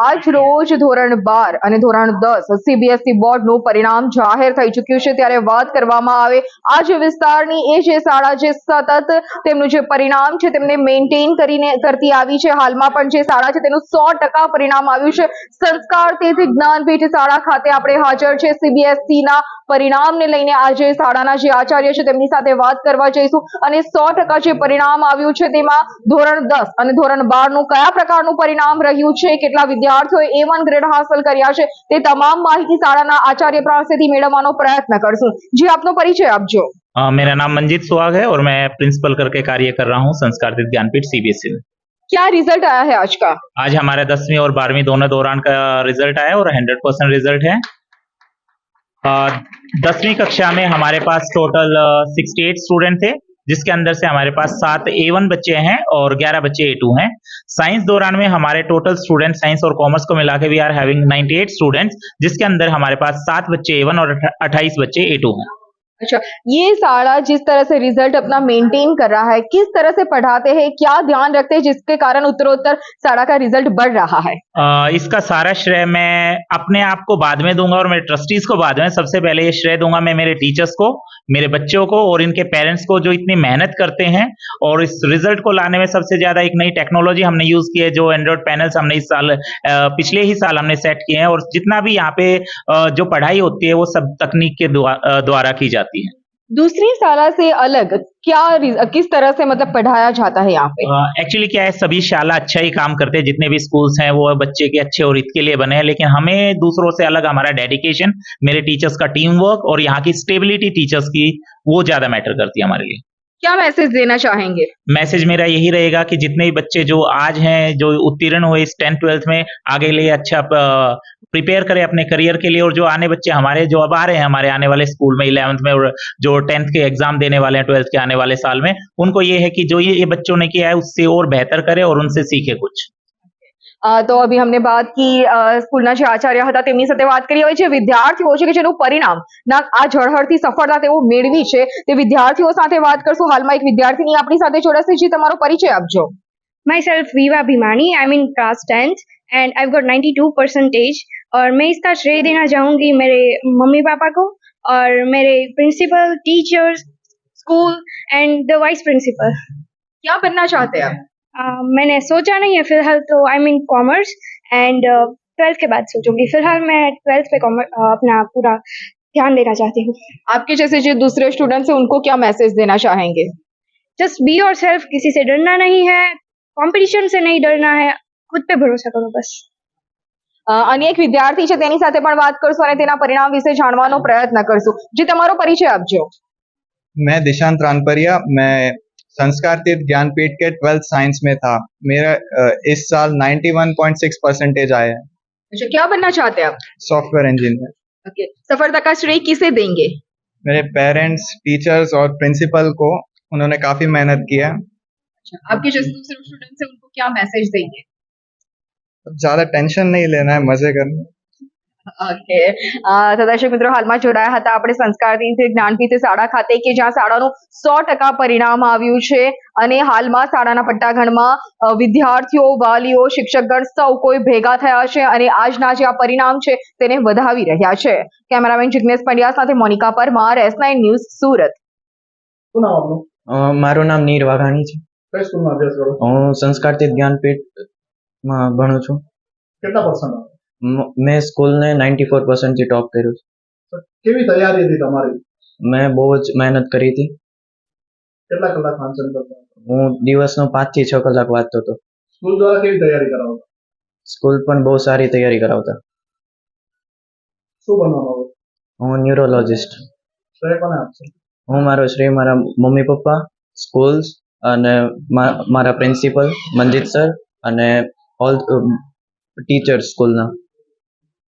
આજ રોજ ધોરણ બાર અને ધોરણ દસ સીબીએસઈ બોર્ડનું પરિણામ જાહેર થઈ ચૂક્યું છે. ત્યારે વાત કરવામાં આવે આ જે વિસ્તારની, એ જે શાળા જે સતત તેમનું જે પરિણામ છે, તેમને મેન્ટેન કરીને કરતી આવી છે. હાલમાં પણ જે શાળા છે, તેનું સો પરિણામ આવ્યું છે. સંસ્કાર તેથી જ્ઞાનપીઠ શાળા ખાતે આપણે હાજર છે. સીબીએસઈ ના પરિણામને લઈને આજે શાળાના જે આચાર્ય છે, તેમની સાથે વાત કરવા જઈશું. અને સો જે પરિણામ આવ્યું છે, તેમાં ધોરણ દસ અને ધોરણ બારનું કયા પ્રકારનું પરિણામ રહ્યું છે? કેટલા વિદ્યાર્થીઓએ એ વન ગ્રેડ હાંસલ કર્યા છે તે તમામ માહિતી શાળાના આચાર્ય પાસેથી મેળવવાનો પ્રયત્ન કરશું જી આપનો પરિચય આપજો अ, मेरा नाम मंजीत सुहाग है और मैं प्रिंसिपल करके कार्य कर रहा हूँ संस्कार तीर्थ ज्ञानपीठ सीबीएसई में क्या रिजल्ट आया है आज का आज हमारे दसवीं और बारहवीं दोनों दौरान का रिजल्ट आया और हंड्रेड परसेंट रिजल्ट है अ, दसवीं कक्षा में हमारे पास टोटल सिक्सटी एट स्टूडेंट थे जिसके अंदर से हमारे पास सात ए वन बच्चे हैं और ग्यारह बच्चे ए टू हैं। साइंस दौरान में हमारे टोटल स्टूडेंट साइंस और कॉमर्स को मिला के वी आर हैविंग 98 स्टूडेंट्स जिसके अंदर हमारे पास सात बच्चे ए वन और अट्ठाईस बच्चे ए टू हैं। अच्छा ये शाला जिस तरह से रिज़ल्ट अपना मेंटेन कर रहा है किस तरह से पढ़ाते हैं क्या ध्यान रखते हैं जिसके कारण उत्तरोत्तर शाला का रिज़ल्ट बढ़ रहा है? अ, इसका सारा श्रेय मैं अपने आप को बाद में दूँगा और मेरे ट्रस्टीज को बाद में सबसे पहले ये श्रेय दूँगा मैं मेरे टीचर्स को मेरे बच्चों को और इनके पेरेंट्स को जो इतनी मेहनत करते हैं और इस रिज़ल्ट को लाने में सबसे ज़्यादा एक नई टेक्नोलॉजी हमने यूज़ की है जो एंड्रॉइड पैनल्स हमने इस साल पिछले ही साल हमने सेट किए हैं और जितना भी यहाँ पे जो पढ़ाई होती है वो सब तकनीक के द्वारा की जाती है। दूसरी शाला से अलग क्या किस तरह से मतलब पढ़ाया जाता है यहाँ पे? एक्चुअली क्या है सभी शाला अच्छा ही काम करते हैं जितने भी स्कूल्स हैं वो बच्चे के अच्छे और हित के लिए बने हैं लेकिन हमें दूसरों से अलग हमारा डेडिकेशन मेरे टीचर्स का टीम वर्क और यहाँ की स्टेबिलिटी टीचर्स की वो ज़्यादा मैटर करती है हमारे लिए। क्या मैसेज देना चाहेंगे? मैसेज मेरा यही रहेगा कि जितने भी बच्चे जो आज हैं जो उत्तीर्ण हुए इस टेंथ ट्वेल्थ में आगे लिए अच्छा प्रिपेयर करें अपने करियर के लिए और जो आने बच्चे हमारे जो अब आ रहे हैं हमारे आने वाले स्कूल में इलेवंथ में और जो टेंथ के एग्ज़ाम देने वाले हैं ट्वेल्थ के आने वाले साल में उनको ये है कि जो ये, बच्चों ने किया है उससे और बेहतर करे और उनसे सीखे कुछ। તો અભી हमने बात की અ, સ્કૂલના જે આચાર્ય હતા તેમની સાથે વાત કરી હવે જે વિદ્યાર્થીઓ છે કે જેનું પરિણામ ના આ ઝળહળતી સફળતા તેઓ મેળવી છે તે વિદ્યાર્થીઓ સાથે વાત કરશું હાલમાં એક વિદ્યાર્થીની આપણી સાથે જોડાશે જે તમારો પરિચય આપજો myself Viva Bhimani. I'm in class 10th and I've got 92 percentage और मैं इसका श्रेय देना चाहूँगी मेरे मम्मी पापा को और मेरे principal teachers school and the vice principal क्या बनना चाहते हैं आप मैंने सोचा नहीं है फिलहाल तो I mean commerce and twelfth के बाद सोचूंगी फिलहाल मैं ट्वेल्थ पे कॉमर्स अपना पूरा ध्यान देना चाहती हूँ आपके जैसे जो दूसरे स्टूडेंट्स हैं उनको क्या मैसेज देना चाहेंगे जस्ट बी योर सेल्फ किसी से डरना नहीं है कंपटीशन से नहीं डरना है खुद पे भरोसा करो बस અ, અન્ય એક વિદ્યાર્થી છે તેની સાથે પણ વાત કરશું અને તેના પરિણામ વિશે જાણવાનો પ્રયત્ન કરશું જે તમારો પરિચય આપજો मैं दिशांत रानपरिया मैं संस्कार तीर्थ ज्ञानपीठ के ट्वेल्थ साइंस में था। मेरा इस साल 91.6 परसेंटेज आए हैं। अच्छा क्या बनना चाहते हैं आप? सॉफ्टवेयर इंजीनियर ओके सफलता का श्रेय किसे देंगे? मेरे पेरेंट्स टीचर्स और प्रिंसिपल को उन्होंने काफ़ी मेहनत की किया आपके जो दूसरे स्टूडेंट्स हैं उनको क्या मैसेज देंगे? ज़्यादा टेंशन नहीं लेना है मज़े करने। ઓકે તો દર્શક મિત્રો હાલમાં જોડાયા હતા આપણે સંસ્કારથી જ્ઞાનપીઠ શાળા ખાતે કે જ્યાં શાળાનું સો ટકા પરિણામ આવ્યું છે. અને હાલમાં શાળાના પટ્ટાગણમાં વિદ્યાર્થીઓ વાલીઓ શિક્ષકગણ સૌ કોઈ ભેગા થયા છે અને આજના જે આ પરિણામ છે તેને વધાવી રહ્યા છે. કેમેરામેન જિગ્નેશ પંડ્યા સાથે Monika Parmar S nine news Surat. મારું નામ નીર વાઘાણી છે. હું સંસ્કારતીર્થ જ્ઞાનપીઠમાં ભણું છું. કેટલા પર્સન્ટ મ- સ્કૂલને નાઇન્ટી ફોર પર્સન્ટથી ટોપ કર્યું છે. કેવી તૈયારી હતી તમારી? મેં બહુ જ મહેનત કરી હતી. કેટલા કલાક વાંચન કરતા હું દિવસનો પાંચથી છ કલાક વાંચતો હતો. સ્કૂલ દ્વારા કેવી તૈયારી કરાવતા? સ્કૂલ પણ બહુ સારી તૈયારી કરાવતા. શું બનવા હું ન્યુરોલોજિસ્ટ. શ્રેય કોને આપશો? હું મારો શ્રેય મારા મમ્મી પપ્પા સ્કૂલ્સ અને મા- મારા પ્રિન્સિપલ મંજીત સર અને ઓલ ટીચર્સ સ્કૂલના.